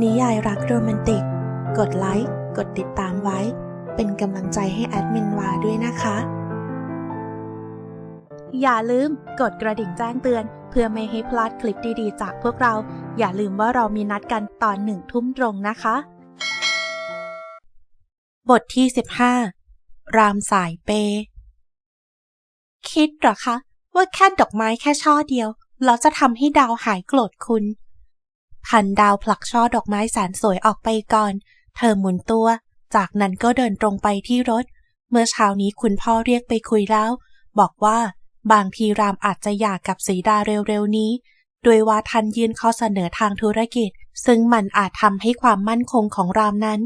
นิยายรักโรแมนติก กดไลค์ กดติดตามไว้ เป็นกำลังใจให้แอดมินวาด้วยนะคะ อย่าลืมกดกระดิ่งแจ้งเตือน เพื่อไม่ให้พลาดคลิปดีๆ จากพวกเรา อย่าลืมว่าเรามีนัดกันตอนหนึ่งทุ่มตรงนะคะ บทที่ 15 รามสายเป คิดเหรอคะ ว่าแค่ดอกไม้แค่ช่อเดียว เราจะทำให้ดาวหายโกรธคุณ พันดาวผลักช่อดอกไม้แสนสวยออกไปก่อน เธอหมุนตัว จากนั้นก็เดินตรงไปที่รถ เมื่อเช้านี้คุณพ่อเรียกไปคุยแล้ว บอกว่าบางทีรามอาจจะอยากกับสีดาเร็วๆนี้ โดยว่าท่านยื่นข้อเสนอทางธุรกิจ ซึ่งมันอาจทำให้ความมั่นคงของรามนั้น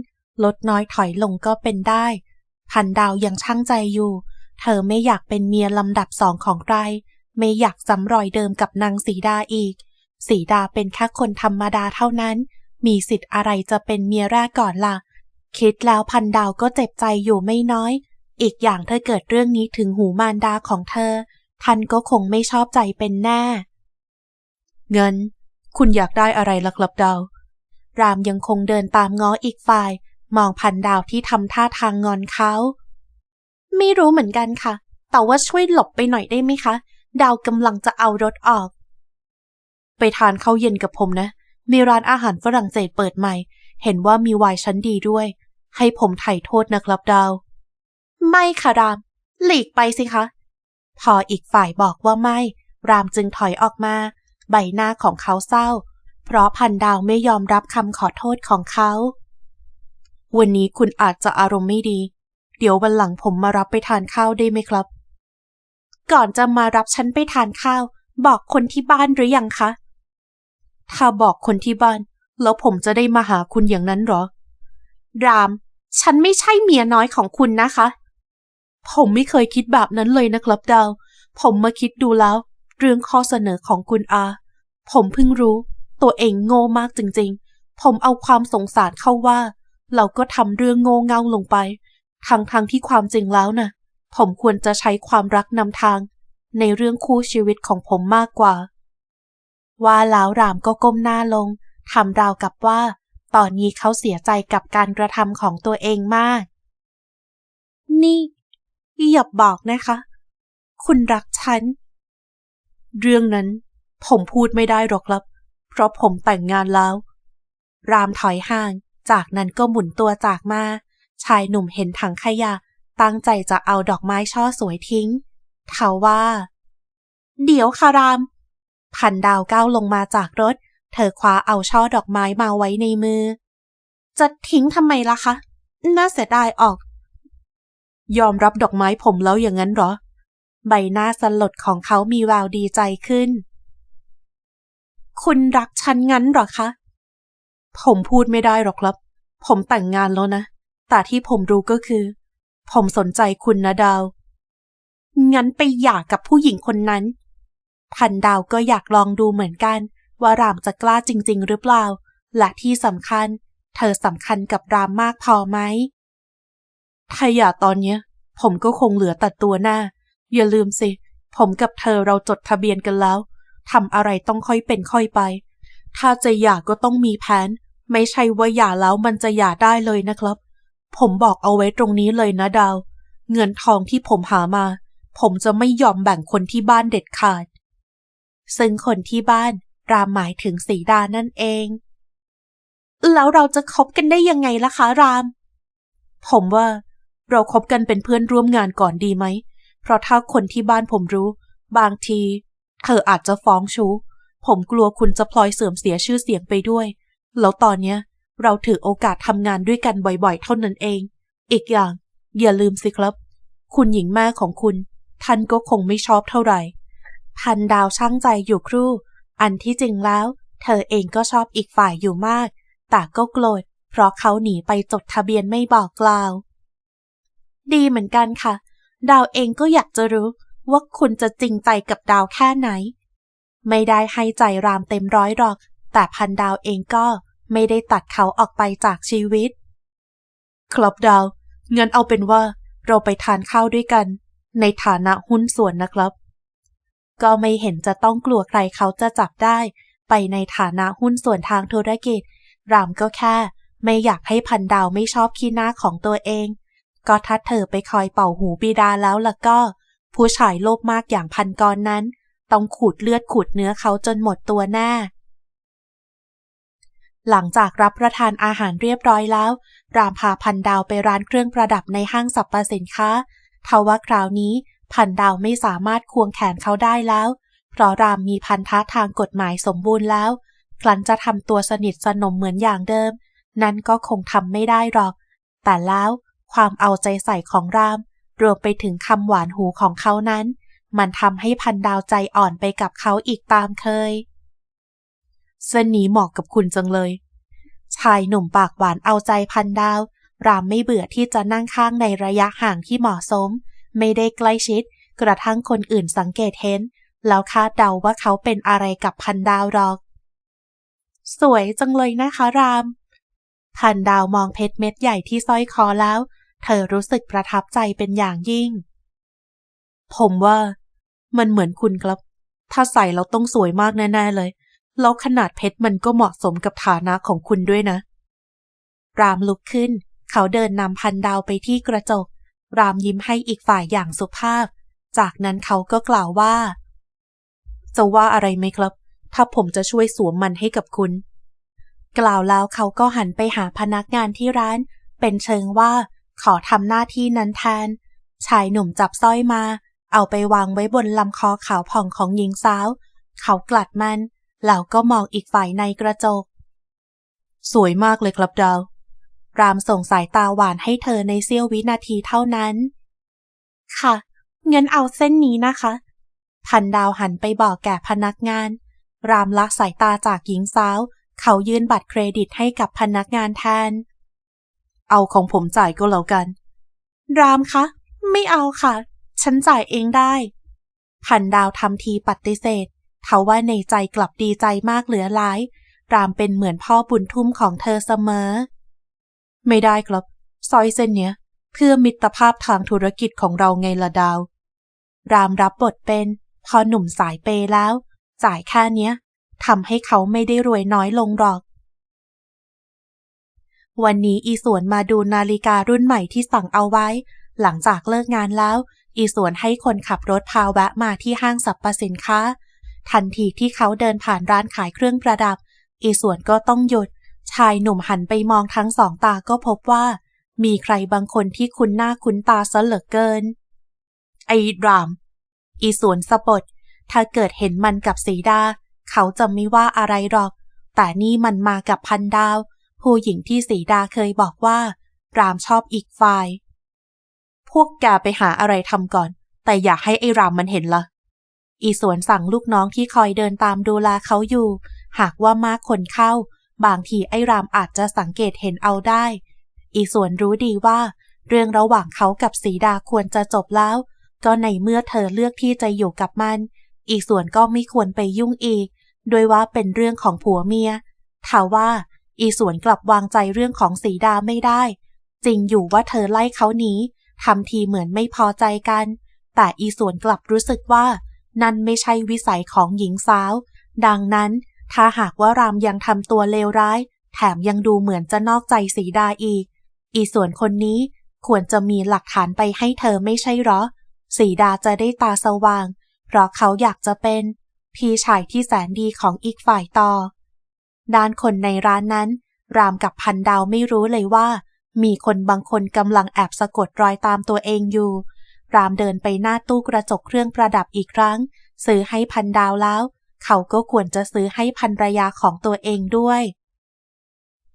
ลดน้อยถอยลงก็เป็นได้ พันดาวยังช่างใจอยู่ เธอไม่อยากเป็นเมียลำดับสองของใคร ไม่อยากซ้ำรอยเดิมกับนางสีดาอีก สีดาเป็นแค่คนธรรมดาเท่านั้น มีสิทธิ์อะไรจะเป็นเมียแรกก่อนล่ะ คิดแล้วพันดาวก็เจ็บใจอยู่ไม่น้อย อีกอย่างถ้าเกิดเรื่องนี้ถึงหูมารดาของเธอ ท่านก็คงไม่ชอบใจเป็นแน่ เงิน คุณอยากได้อะไรล่ะครับดาว รามยังคงเดินตามง้ออีกฝ่าย มองพันดาวที่ทำท่าทางงอนเขา ไม่รู้เหมือนกันค่ะ แต่ว่าช่วยหลบไปหน่อยได้ไหมคะ ดาวกำลังจะเอารถออก ไปทานข้าวเย็นกับผมนะ มีร้านอาหารฝรั่งเศสเปิดใหม่ เห็นว่ามีไวน์ชั้นดีด้วย ให้ผมไถ่โทษนะครับดาว ไม่ค่ะราม หลีกไปสิคะ พออีกฝ่ายบอกว่าไม่ รามจึงถอยออกมา ใบหน้าของเขาเศร้า เพราะพันดาวไม่ยอมรับคำขอโทษของเขา วันนี้คุณอาจจะอารมณ์ไม่ดี เดี๋ยววันหลังผมมารับไปทานข้าวได้ไหมครับ ก่อนจะมารับฉันไปทานข้าว บอกคนที่บ้านหรือยังคะ ถ้าบอกคนที่บ้าน แล้วผมจะได้มาหาคุณอย่างนั้นหรอ ราม ฉันไม่ใช่เมียน้อยของคุณนะคะ ผมไม่เคยคิดแบบนั้นเลยนะครับดาว ผมมาคิดดูแล้ว เรื่องข้อเสนอของคุณอา ผมเพิ่งรู้ ตัวเองโง่มากจริงๆ ผมเอาความสงสารเข้าว่า เราก็ทำเรื่องโง่เง่าลงไป ทั้งทงๆที่ความจริงแล้วนะ่ะ ผมควรจะใช้ความรักนำทาง ในเรื่องคู่ชีวิตของผมมากกว่า ว่าแล้วรามก็ก้มหน้าลงทำราวกับว่า ตอนนี้เขาเสียใจกับการกระทำของตัวเองมาก นี่อย่าบอกนะคะ คุณรักฉัน เรื่องนั้นผมพูดไม่ได้หรอกครับ เพราะผมแต่งงานแล้ว รามถอยห่าง จากนั้นก็หมุนตัวจากมา ชายหนุ่มเห็นถังขยะ ตั้งใจจะเอาดอกไม้ช่อสวยทิ้ง เขาว่า เดี๋ยวค่ะราม พันดาวก้าวลงมาจากรถ เธอคว้าเอาช่อดอกไม้มาไว้ในมือ จะทิ้งทำไมล่ะคะ น่าเสียดายออก ยอมรับดอกไม้ผมแล้วอย่างนั้นหรอ ใบหน้าสลดของเขามีแววดีใจขึ้น คุณรักฉันงั้นหรอคะ ผมพูดไม่ได้หรอกครับ ผมแต่งงานแล้วนะ แต่ที่ผมรู้ก็คือ ผมสนใจคุณนะดาว งั้นไปหย่ากับผู้หญิงคนนั้น พันดาวก็อยากลองดูเหมือนกัน ว่ารามจะกล้าจริง ๆ หรือเปล่า และที่สำคัญ เธอสำคัญกับรามมากพอไหมถ้าหย่าตอนเนี้ย ผมก็คงเหลือแต่ตัวหน้า อย่าลืมสิ ผมกับเธอเราจดทะเบียนกันแล้วทำอะไรต้องค่อยเป็นค่อยไป ถ้าจะหย่าก็ต้องมีแผน ไม่ใช่ว่าหย่าแล้วมันจะหย่าได้เลยนะครับ ผมบอกเอาไว้ตรงนี้เลยนะดาว เงินทองที่ผมหามา ผมจะไม่ยอมแบ่งคนที่บ้านเด็ดขาด ซึ่งคนที่บ้านรามหมายถึงสีดานั่นเอง แล้วเราจะคบกันได้ยังไงล่ะคะราม ผมว่า เราคบกันเป็นเพื่อนร่วมงานก่อนดีไหม เพราะถ้าคนที่บ้านผมรู้ บางที เธออาจจะฟ้องชู้ ผมกลัวคุณจะพลอยเสื่อมเสียชื่อเสียงไปด้วย แล้วตอนเนี้ย เราถือโอกาสทำงานด้วยกันบ่อยๆ เท่านั้นเอง อีกอย่าง อย่าลืมสิครับ คุณหญิงแม่ของคุณ ท่านก็คงไม่ชอบเท่าไหร่ พันดาวช่างใจอยู่ครู่ อันที่จริงแล้ว เธอเองก็ชอบอีกฝ่ายอยู่มาก แต่ก็โกรธ เพราะเขาหนีไปจดทะเบียนไม่บอกกล่าว ดีเหมือนกันค่ะ ดาวเองก็อยากจะรู้ว่าคุณจะจริงใจกับดาวแค่ไหน ไม่ได้ให้ใจรามเต็มร้อยหรอก แต่พันดาวเองก็ไม่ได้ตัดเขาออกไปจากชีวิต ครับดาว งั้นเอาเป็นว่าเราไปทานข้าวด้วยกัน ในฐานะหุ้นส่วนนะครับ ก็ไม่เห็นจะต้องกลัวใครเขาจะจับได้ ไปในฐานะหุ้นส่วนทางธุรกิจ รามก็แค่ ไม่อยากให้พันดาวไม่ชอบขี้หน้าของตัวเอง ก็ถ้าเธอไปคอยเป่าหูบิดาแล้วล่ะก็ ผู้ชายโลภมากอย่างพันกรนั้น ต้องขูดเลือดขูดเนื้อเขาจนหมดตัวแน่หลังจากรับประทานอาหารเรียบร้อยแล้ว รามพาพันดาวไปร้านเครื่องประดับในห้างสรรพสินค้าทว่าคราวนี้ พันดาวไม่สามารถควงแขนเขาได้แล้ว เพราะรามมีพันธะทางกฎหมายสมบูรณ์แล้ว คลันจะทำตัวสนิทสนมเหมือนอย่างเดิม นั้นก็คงทำไม่ได้หรอก แต่แล้วความเอาใจใส่ของราม รวมไปถึงคำหวานหูของเขานั้น มันทำให้พันดาวใจอ่อนไปกับเขาอีกตามเคยเส้นนี้เหมาะกับคุณจังเลย ชายหนุ่มปากหวานเอาใจพันดาว รามไม่เบื่อที่จะนั่งข้างในระยะห่างที่เหมาะสม ไม่ได้ใกล้ชิด กระทั่งคนอื่นสังเกตเห็น แล้วคาดเดาว่าเขาเป็นอะไรกับพันดาวหรอก สวยจังเลยนะคะราม พันดาวมองเพชรเม็ดใหญ่ที่สร้อยคอแล้ว เธอรู้สึกประทับใจเป็นอย่างยิ่ง ผมว่ามันเหมือนคุณครับ ถ้าใส่เราต้องสวยมากแน่ๆเลย แล้วขนาดเพชรมันก็เหมาะสมกับฐานะของคุณด้วยนะ รามลุกขึ้น เขาเดินนำพันดาวไปที่กระจก รามยิ้มให้อีกฝ่ายอย่างสุภาพ จากนั้นเขาก็กล่าวว่า จะว่าอะไรไหมครับ ถ้าผมจะช่วยสวมมันให้กับคุณ กล่าวแล้วเขาก็หันไปหาพนักงานที่ร้าน เป็นเชิงว่าขอทำหน้าที่นั้นแทน ชายหนุ่มจับสร้อยมา เอาไปวางไว้บนลำคอขาวผ่องของหญิงสาว เขากลัดมันแล้วก็มองอีกฝ่ายในกระจก สวยมากเลยครับดาว รามส่งสายตาหวานให้เธอในเสี้ยววินาทีเท่านั้น ค่ะ เงินเอาเส้นนี้นะคะ พันดาวหันไปบอกแก่พนักงาน รามละสายตาจากหญิงสาว เขายื่นบัตรเครดิตให้กับพนักงานแทน เอาของผมจ่ายก็แล้วกัน รามคะ ไม่เอาค่ะ ฉันจ่ายเองได้ พันดาวทำทีปฏิเสธเขาว่าในใจกลับดีใจมากเหลือหลาย รามเป็นเหมือนพ่อบุญทุ่มของเธอเสมอ ไม่ได้ครับ ซอยเส้นเนี้ย เพื่อมิตรภาพทางธุรกิจของเราไงละดาว รามรับบทเป็นพอหนุ่มสายเปแล้ว จ่ายแค่เนี้ยทำให้เขาไม่ได้รวยน้อยลงหรอก วันนี้อีสวนมาดูนาฬิการุ่นใหม่ที่สั่งเอาไว้ หลังจากเลิกงานแล้ว อีสวนให้คนขับรถพาแวะมาที่ห้างสรรพสินค้า ทันทีที่เขาเดินผ่านร้านขายเครื่องประดับ อีสวนก็ต้องหยุด ชายหนุ่มหันไปมองทั้งสองตาก็พบว่า มีใครบางคนที่คุ้นหน้าคุ้นตาซะเหลือเกิน ไอ้ราม อีสวนสะบดถ้าเกิดเห็นมันกับสีดา เขาจะไม่ว่าอะไรหรอก แต่นี่มันมากับพันดาว ผู้หญิงที่สีดาเคยบอกว่า รามชอบอีกฝ่าย พวกแกไปหาอะไรทำก่อน แต่อย่าให้ไอ้รามมันเห็นละอีสวนสั่งลูกน้องที่คอยเดินตามดูแลเขาอยู่ หากว่ามากคนเข้า บางทีไอ้รามอาจจะสังเกตเห็นเอาได้ อีส่วนรู้ดีว่า เรื่องระหว่างเขากับสีดาควรจะจบแล้ว ก็ในเมื่อเธอเลือกที่จะอยู่กับมัน อีส่วนก็ไม่ควรไปยุ่งอีก โดยว่าเป็นเรื่องของผัวเมียถาว่า อีส่วนกลับวางใจเรื่องของสีดาไม่ได้ จริงอยู่ว่าเธอไล่เขาหนีทำทีเหมือนไม่พอใจกัน แต่อีส่วนกลับรู้สึกว่า นั่นไม่ใช่วิสัยของหญิงสาว ดังนั้น ถ้าหากว่ารามยังทำตัวเลวร้าย แถมยังดูเหมือนจะนอกใจสีดาอีก อีส่วนคนนี้ควรจะมีหลักฐานไปให้เธอไม่ใช่หรอ สีดาจะได้ตาสว่าง เพราะเขาอยากจะเป็น พี่ชายที่แสนดีของอีกฝ่ายต่อ ด้านคนในร้านนั้น รามกับพันดาวไม่รู้เลยว่า มีคนบางคนกำลังแอบสะกดรอยตามตัวเองอยู่ รามเดินไปหน้าตู้กระจกเครื่องประดับอีกครั้ง ซื้อให้พันดาวแล้ว เขาก็ควรจะซื้อให้พันรยาของตัวเองด้วย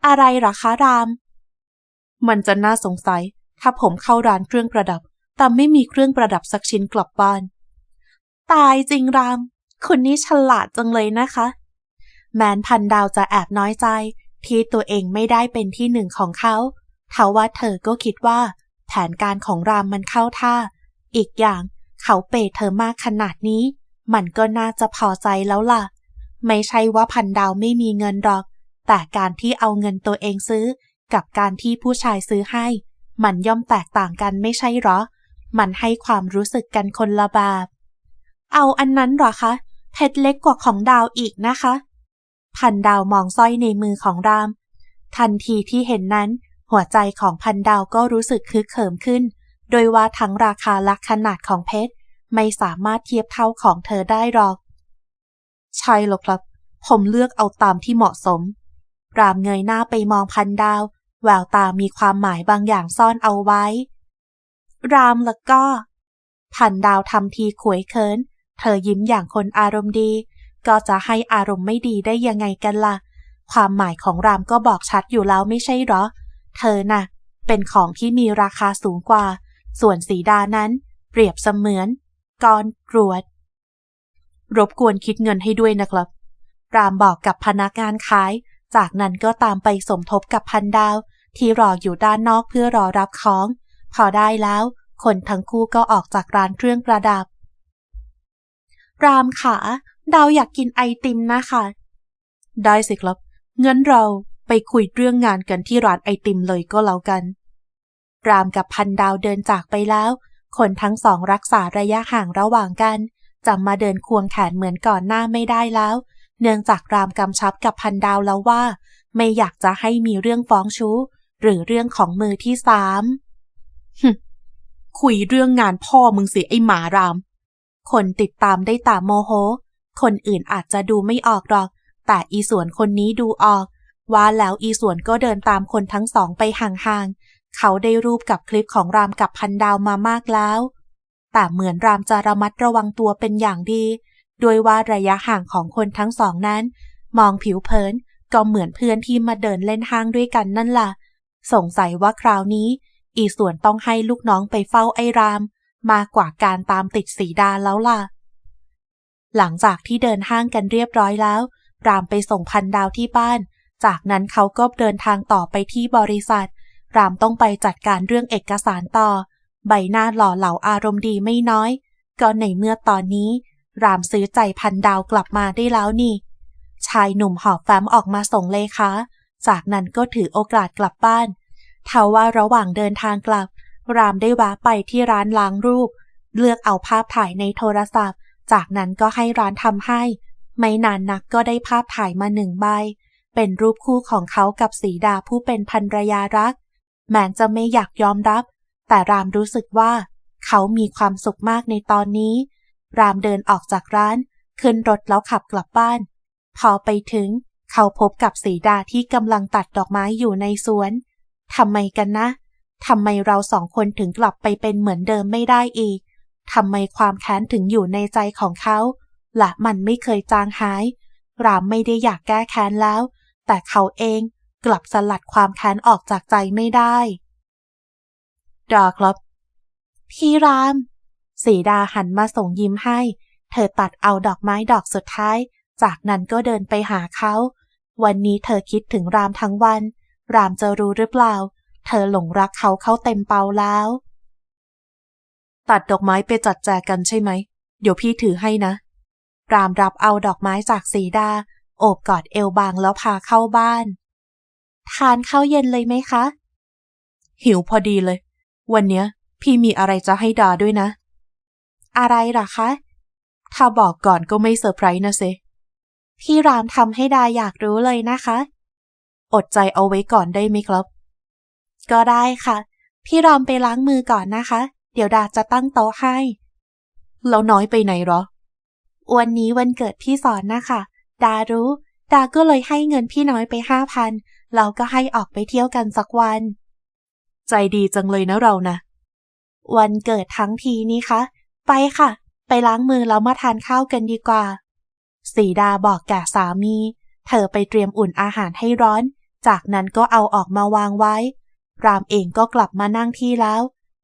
อะไรหรอคะราม มันจะน่าสงสัย ถ้าผมเข้าร้านเครื่องประดับ แต่ไม่มีเครื่องประดับสักชิ้นกลับบ้าน ตายจริงราม คุณนี่ฉลาดจังเลยนะคะ แมนพันดาวจะแอบน้อยใจ ที่ตัวเองไม่ได้เป็นที่หนึ่งของเขาเทว่าเธอก็คิดว่า แผนการของรามมันเข้าท่า อีกอย่างเขาเปเธอมากขนาดนี้ มันก็น่าจะพอใจแล้วล่ะ ไม่ใช่ว่าพันดาวไม่มีเงินหรอก แต่การที่เอาเงินตัวเองซื้อ กับการที่ผู้ชายซื้อให้ มันย่อมแตกต่างกันไม่ใช่หรอ มันให้ความรู้สึกกันคนละแบบเอาอันนั้นหรอคะ เพชรเล็กกว่าของดาวอีกนะคะ พันดาวมองสร้อยในมือของราม ทันทีที่เห็นนั้น หัวใจของพันดาวก็รู้สึกคึกเขิมขึ้น โดยว่าทั้งราคาและขนาดของเพชร ไม่สามารถเทียบเท่าของเธอได้หรอก ใช่หรอกครับ ผมเลือกเอาตามที่เหมาะสม รามเงยหน้าไปมองพันดาว แววตามีความหมายบางอย่างซ่อนเอาไว้ รามแล้วก็ พันดาวทำทีขวยเคิน เธอยิ้มอย่างคนอารมณ์ดี ก็จะให้อารมณ์ไม่ดีได้ยังไงกันล่ะ ความหมายของรามก็บอกชัดอยู่แล้วไม่ใช่หรอ เธอน่ะ เป็นของที่มีราคาสูงกว่า ส่วนสีดานั้น เปรียบเสมือน กรกรวดรบกวนคิดเงินให้ด้วยนะครับ รามบอกกับพนักงานขาย จากนั้นก็ตามไปสมทบกับพันดาว ที่รออยู่ด้านนอกเพื่อรอรับของ พอได้แล้ว คนทั้งคู่ก็ออกจากร้านเครื่องประดับ รามขาดาวอยากกินไอติมนะคะ ได้สิครับงั้นเราไปคุยเรื่องงานกันที่ร้านไอติมเลยก็แล้วกัน รามกับพันดาวเดินจากไปแล้ว คนทั้งสองรักษาระยะห่างระหว่างกันจะมาเดินควงแขนเหมือนก่อนหน้าไม่ได้แล้ว เนื่องจากรามกำชับกับพันดาวแล้วว่า ไม่อยากจะให้มีเรื่องฟ้องชู้ หรือเรื่องของมือที่สามคุยเรื่องงานพ่อมึงสิไอหมาราม คนติดตามได้ตามโมโห คนอื่นอาจจะดูไม่ออกหรอก แต่อีส่วนคนนี้ดูออก ว่าแล้วอีส่วนก็เดินตามคนทั้งสองไปห่างๆ เขาได้รูปกับคลิปของรามกับพันดาวมามากแล้ว แต่เหมือนรามจะระมัดระวังตัวเป็นอย่างดีโดยว่าระยะห่างของคนทั้งสองนั้น มองผิวเผินก็เหมือนเพื่อนที่มาเดินเล่นห้างด้วยกันนั่นล่ะ สงสัยว่าคราวนี้ อีส่วนต้องให้ลูกน้องไปเฝ้าไอ้ราม มากกว่าการตามติดสีดาแล้วล่ะ หลังจากที่เดินห้างกันเรียบร้อยแล้ว รามไปส่งพันดาวที่บ้าน จากนั้นเขาก็เดินทางต่อไปที่บริษัท รามต้องไปจัดการเรื่องเอกสารต่อ ใบหน้าหล่อเหลาอารมณ์ดีไม่น้อย ก็ในเมื่อตอนนี้ รามซื้อใจพันดาวกลับมาได้แล้วนี่ ชายหนุ่มหอบแฟ้มออกมาส่งเลยคะจากนั้นก็ถือโอกาสกลับบ้านทว่าระหว่างเดินทางกลับ รามได้แวะไปที่ร้านล้างรูป เลือกเอาภาพถ่ายในโทรศัพท์ จากนั้นก็ให้ร้านทำให้ ไม่นานนักก็ได้ภาพถ่ายมาหนึ่งใบ เป็นรูปคู่ของเขากับสีดาผู้เป็นภรรยารัก แม้จะไม่อยากยอมรับ แต่รามรู้สึกว่า เขามีความสุขมากในตอนนี้ รามเดินออกจากร้าน ขึ้นรถแล้วขับกลับบ้าน พอไปถึง เขาพบกับสีดาที่กำลังตัดดอกไม้อยู่ในสวนทำไมกันนะทำไมเราสองคนถึงกลับไปเป็นเหมือนเดิมไม่ได้อีกทำไมความแค้นถึงอยู่ในใจของเขาและมันไม่เคยจางหาย รามไม่ได้อยากแก้แค้นแล้ว แต่เขาเอง กลับสลัดความแค้นออกจากใจไม่ได้ดาครับ พี่ราม สีดาหันมาส่งยิ้มให้ เธอตัดเอาดอกไม้ดอกสุดท้าย จากนั้นก็เดินไปหาเขา วันนี้เธอคิดถึงรามทั้งวัน รามจะรู้หรือเปล่า เธอหลงรักเขาเขาเต็มเปาแล้ว ตัดดอกไม้ไปจัดแจกันใช่ไหม เดี๋ยวพี่ถือให้นะ รามรับเอาดอกไม้จากสีดา โอบกอดเอวบางแล้วพาเข้าบ้าน ทานข้าวเย็นเลยไหมคะ หิวพอดีเลย วันเนี้ย พี่มีอะไรจะให้ดาด้วยนะ อะไรหรอคะ ถ้าบอกก่อนก็ไม่เซอร์ไพรส์นะเซพี่รามทำให้ดาอยากรู้เลยนะคะ อดใจเอาไว้ก่อนได้ไหมครับ ก็ได้ค่ะ พี่รอมไปล้างมือก่อนนะคะ เดี๋ยวดาจะตั้งโต๊ะให้ แล้วน้อยไปไหนหรอ วันนี้วันเกิดพี่สอนนะคะ ดารู้ ดาก็เลยให้เงินพี่น้อยไปห้าพัน เราก็ให้ออกไปเที่ยวกันสักวัน ใจดีจังเลยนะเรานะ วันเกิดทั้งทีนี้คะ ไปค่ะ ไปล้างมือแล้วมาทานข้าวกันดีกว่า สีดาบอกแก่สามี เธอไปเตรียมอุ่นอาหารให้ร้อน จากนั้นก็เอาออกมาวางไว้ รามเองก็กลับมานั่งที่แล้ว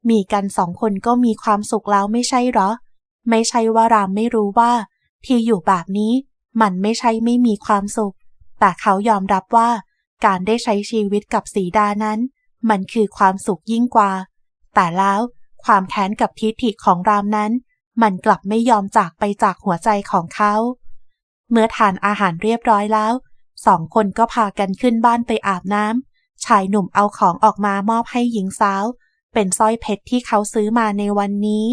มีกันสองคนก็มีความสุขแล้วไม่ใช่หรอ ไม่ใช่ว่ารามไม่รู้ว่า ที่อยู่แบบนี้ มันไม่ใช่ไม่มีความสุข แต่เขายอมรับว่า การได้ใช้ชีวิตกับสีดานั้น มันคือความสุขยิ่งกว่า แต่แล้วความแค้นกับทิฐิของรามนั้น มันกลับไม่ยอมจากไปจากหัวใจของเขา เมื่อทานอาหารเรียบร้อยแล้ว สองคนก็พากันขึ้นบ้านไปอาบน้ำชายหนุ่มเอาของออกมามอบให้หญิงสาว เป็นสร้อยเพชรที่เขาซื้อมาในวันนี้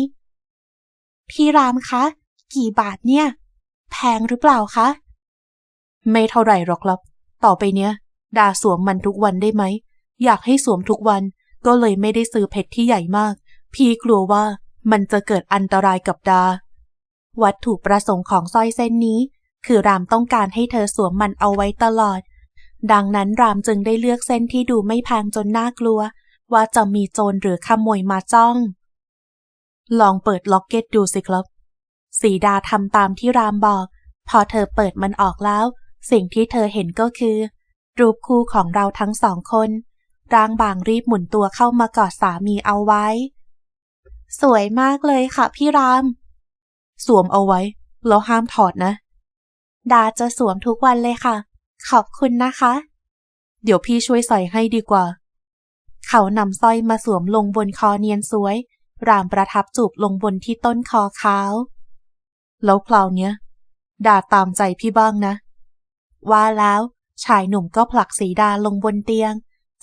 พี่รามคะ กี่บาทเนี่ย แพงหรือเปล่าคะ ไม่เท่าไหร่หรอกครับ ต่อไปเนี้ย ดาสวมมันทุกวันได้ไหม อยากให้สวมทุกวันก็เลยไม่ได้ซื้อเพชรที่ใหญ่มาก พี่กลัวว่ามันจะเกิดอันตรายกับดา วัตถุประสงค์ของสร้อยเส้นนี้ คือรามต้องการให้เธอสวมมันเอาไว้ตลอด ดังนั้นรามจึงได้เลือกเส้นที่ดูไม่แพงจนน่ากลัว ว่าจะมีโจรหรือขโมยมาจ้อง ลองเปิดล็อกเก็ตดูสิครับสีดาทำตามที่รามบอก พอเธอเปิดมันออกแล้ว สิ่งที่เธอเห็นก็คือ รูปคู่ของเราทั้งสองคน ร่างบางรีบหมุนตัวเข้ามากอดสามีเอาไว้ สวยมากเลยค่ะพี่ราม สวมเอาไว้แล้วห้ามถอดนะ ดาจะสวมทุกวันเลยค่ะ ขอบคุณนะคะ เดี๋ยวพี่ช่วยใส่ให้ดีกว่า เขานำสร้อยมาสวมลงบนคอเนียนสวย รามประทับจูบลงบนที่ต้นคอเขาแล้วคราวเนี้ยดาตามใจพี่บ้างนะ ว่าแล้ว ชายหนุ่มก็ผลักสีดาลงบนเตียง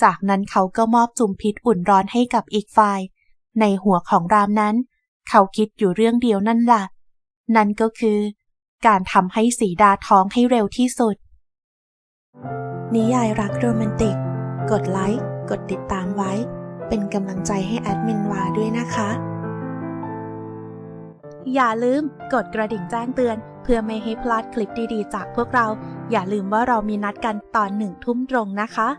จากนั้นเขาก็มอบจุมพิษอุ่นร้อนให้กับอีกฝ่าย ในหัวของรามนั้น เขาคิดอยู่เรื่องเดียวนั่นแหละนั่นก็คือ การทำให้สีดาท้องให้เร็วที่สุด นิยายรักโรแมนติก กดไลค์ กดติดตามไว้ เป็นกำลังใจให้แอดมินวาด้วยนะคะ อย่าลืมกดกระดิ่งแจ้งเตือน เพื่อไม่ให้พลาดคลิปดีๆ จากพวกเรา อย่าลืมว่าเรามีนัดกันตอนหนึ่งทุ่มตรงนะคะ